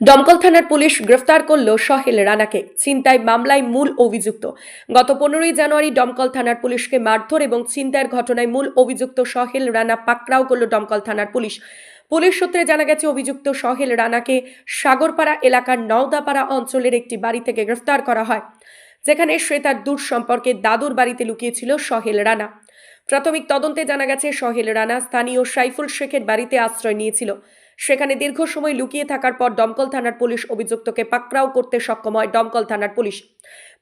দমকল থানার পুলিশ গ্রেফতার করল সহেল রানাকে। ছিনতাই মামলায় মূল অভিযুক্ত। গত পনেরোই জানুয়ারি দমকল থানার পুলিশকে মারধর এবং ছিনতাইয়ের ঘটনায় মূল অভিযুক্ত সহেল রানা পাকড়াও করল দমকল থানার পুলিশ। পুলিশ সূত্রে জানা গেছে, অভিযুক্ত সহেল রানাকে সাগরপাড়া এলাকার নওদাপাড়া অঞ্চলের একটি বাড়ি থেকে গ্রেফতার করা হয়, যেখানে সে তার দূর সম্পর্কে দাদুর বাড়িতে লুকিয়েছিল সহেল রানা। প্রাথমিক তদন্তে জানা গেছে, সহেল রানা স্থানীয় সাইফুল শেখের বাড়িতে আশ্রয় নিয়েছিল। সেখানে দীর্ঘ সময় লুকিয়ে থাকার পর দমকল থানার পুলিশ অভিযুক্তকে পাকড়াও করতে সক্ষম হয় দমকল থানার পুলিশ।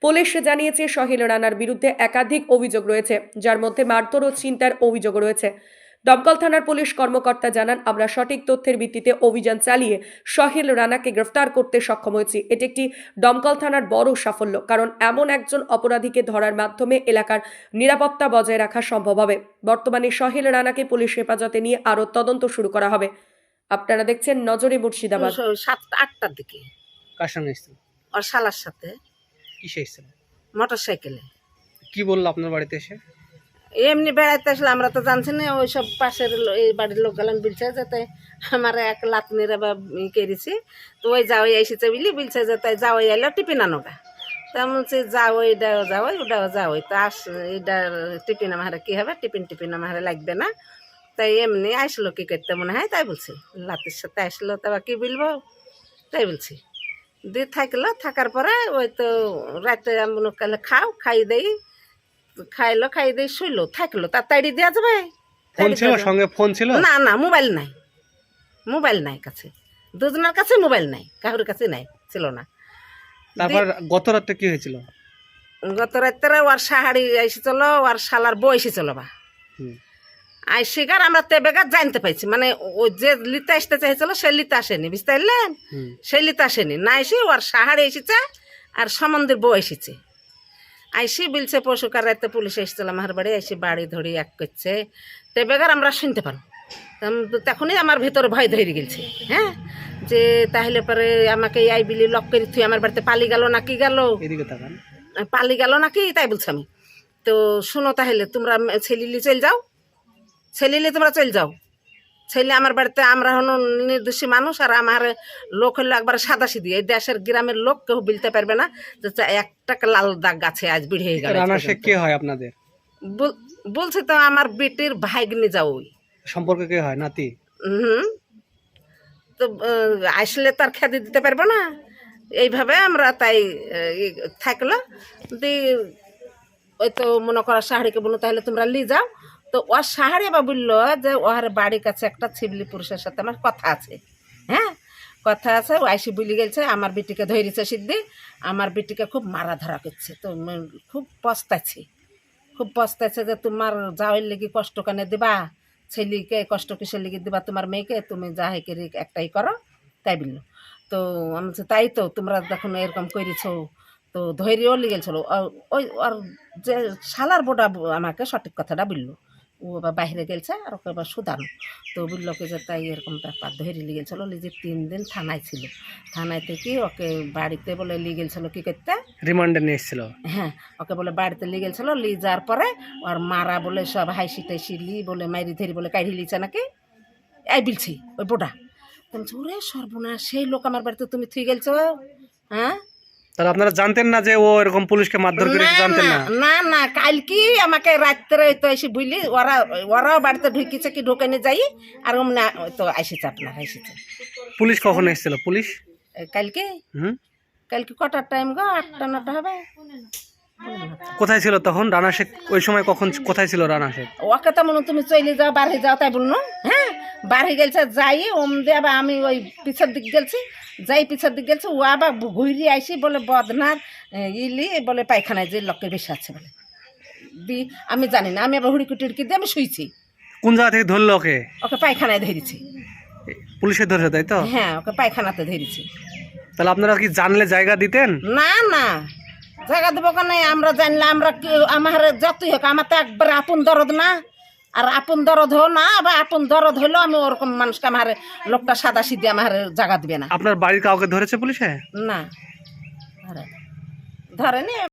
পুলিশ জানিয়েছে, সহেল রানার বিরুদ্ধে একাধিক অভিযোগ রয়েছে, যার মধ্যে মারধর ও চিন্তার অভিযোগ রয়েছে। দমকল থানার পুলিশ কর্মকর্তা জানান, আমরা সঠিক তথ্যের ভিত্তিতে অভিযান চালিয়ে সহেল রানাকে গ্রেফতার করতে সক্ষম হয়েছি। এটি একটি দমকল থানার বড় সাফল্য, কারণ এমন একজন অপরাধীকে ধরার মাধ্যমে এলাকার নিরাপত্তা বজায় রাখা সম্ভব হবে। বর্তমানে সহেল রানাকে পুলিশ হেফাজতে নিয়ে আরও তদন্ত শুরু করা হবে। আপনারা দেখছেন নজরে মুর্শিদাবাদ। স- সাতটা আটটার দিকে। কার সঙ্গে এসেছিল ওর শালার সাথে। কিসে এসেছিল মোটর সাইকেলে কি বলল আপনার বাড়িতে এসে? এমনি বেড়াইতে আসলে আমরা তো জানছি না ওই সব পাশের এই বাড়ির লোক গেলেন বলছে যাতে আমার এক লাতনিরা বা ই কেড়েছি। তো ওই যাও এসেছে বুঝলি বলছে যে তাই যাও এলো টিফিন আনোগা তা আমি বলছি যাও এইটাও যাও ওটাও যাও তা আস এইটা টিফিন আমার কি হবে? টিফিন টিফিন আমার লাগবে না। তাই এমনি আসলো কি করতে? মনে হয় তাই বলছি। লাতির সাথে আসলো তা কি বলব? তাই বলছি। দিয়ে থাকল থাকার পরে ওই তো রাতে আমি করলে খাও খাই দেই। খাইলো খাই দেই শুইলো থাকল। তার তাড়ি দেওয়া যাবে? ফোন ছিল? সঙ্গে ফোন ছিল? না না মোবাইল নাই। মোবাইল নাই কাছে। দুজনের কাছে মোবাইল নাই কারোর কাছে নাই ছিল না। তারপর গত রাতে কি হয়েছিল? গত রাত্রে ওর সাহাড়ি এসেছিল ওর শালার বউ এসেছিল বা। আই শিকার আমরা তেবেগার জানতে পাইছি। মানে ও যে লিতা আসতে চাইছিল সে লিতা আসেনি বুঝতে পারলেন? সে লিতা আসেনি। না এসে ওর সাহাড়ি এসেছে আর সমন্দির বউ এসেছে। আইসি বলছে পশুকার রাতে পুলিশ এসেছিল আমার বাড়ি এসে বাড়ি ধরি এক করছে। তেবেগার আমরা শুনতে পারো তখনই আমার ভেতরে ভয় ধরে গেছে হ্যাঁ? যে তাহলে পরে আমাকে এই বিলি লক করে তুই আমার বাড়িতে পালি গেল না কি গেল? পালি গেল নাকি তাই বলছি আমি। তো শুনো তাহলে তোমরা ছেলিলি চল যাও। ছেলিলি তোমরা চল যাও। ছেলে আমার বাড়িতে আমরা হন নির্দোষী মানুষ আর আমার লোক হলো একবার সাদা সিধি এই দেশের গ্রামের লোক কেউ বলতে পারবে না যে একটা লাল দাগ গাছে আজ বিড়ে হয়ে গেল। রানা শেখ কে হয় আপনাদের? বলছে তো আমার বেটির ভাইগনি যাও সম্পর্কে কে হয়? নাতি? হুম তো আসলে তার খ্যাতি দিতে পারব না। এইভাবে আমরা তাই থাকল। দি ওই তো মনে করো শাহাড়িকে বলল তাহলে তোমরা লি যাও। তো ও শাহাড়ি আবার বলল যে ওর বাড়ির কাছে একটা ছিবলি পুরুষের সাথে আমার কথা আছে। হ্যাঁ? কথা আছে, ও আইসি বলি গেছে, আমার বেটিকে ধরেছে সিদ্ধি, আমার বেটিকে খুব মারা ধরা করছে, তো খুব পস্তাছি খুব পস্তাইছে যে তোমার যাওয়ার লেগে কষ্ট কেনে দিবা, ছেলেকে কষ্ট কিসের লেগে দিবা, তোমার মেয়েকে, তুমি যা হেকে একটাই করো। তাই বলল। তো আমি তাই তো, তোমরা দেখুন এরকম করেছ। তো ধৈর্যও লেগেছিল ওই আর যে শালার বোটা আমাকে সঠিক কথাটা বলল। ও আবার বাইরে গেছে আর ওকে আবার শুধানো। তো বলল কি যে তাই এরকম ব্যাপার ধরে লিয়ে গেছিল যে তিন দিন থানায় ছিল। থানায় থেকে ওকে বাড়িতে বলে লিয়ে গেছিল কী করতে? রিমান্ডে নিয়ে এসেছিল। হ্যাঁ ওকে বলে বাড়িতে লিয়ে গেছিল লি যাওয়ার পরে ওর মারা বলে সব হাইসি টাইসি লি বলে মাইরি ধরি বলে কাঢ়ি লিছে নাকি? এই বিলছি ওই বোটা তুমি ওরে সর্বনাশ সেই লোক আমার বাড়িতে তুমি থুই গেলছো? হ্যাঁ? তাহলে আপনারা জানতেন না যে ও এরকম পুলিশকে মারধর করে না জানতেন না? না না না কালকে আমাকে রাত্রে তো এসে বুঝলি ওরা ওরাও বাড়িতে ঢুকিছে কি ঢুকে নিয়ে যাই আর অমনি তো এসেছে আপনার এসেছে পুলিশ কখন এসেছিল? পুলিশ? কালকে? হুম? কালকে কটার টাইম গো? আটটা নটা হবে? কোথায় ছিল তখন? রানা শেখ ওই সময় কখন কোথায় ছিল রানা শেখ? ওকে তো মনে হয় তুমি চলে যাও বাড়ি যাও তাই বলুন হ্যাঁ? বাড়ি গেলছে যাই ওম দিয়ে আবার আমি ওই পিছের দিক গেলছি। যাই পিছের দিক গেলছি ও আবার ঘুরি আইসি বলে বদনার ইলি বলে পায়খানায় যে লোকের বেশি আছে বলে। দি আমি জানি না আমি আবার হুড়কি টুড়কি দিয়ে আমি শুইছি। কোন জায়গা থেকে ধরলো ওকে? ওকে পায়খানায় ধরেছি পুলিশে ধরেছে তাই তো? হ্যাঁ ওকে পায়খানাতে ধরেছি তাহলে আপনারা কি জানলে জায়গা দিতেন? না না। জায়গা দেবো কেন? আমরা জানলে আমরা আমার যতই হোক আমার তো একবার আপন দরদ না। আর আপন দরদ হো না বা আপন দরদ হলেও আমি ওরকম মানুষকে আমার লোকটা সাদা সিদ্ধি আমার জায়গা দিবে না। আপনার বাড়ির কাউকে ধরেছে পুলিশে? না। ধরে ধরেনি।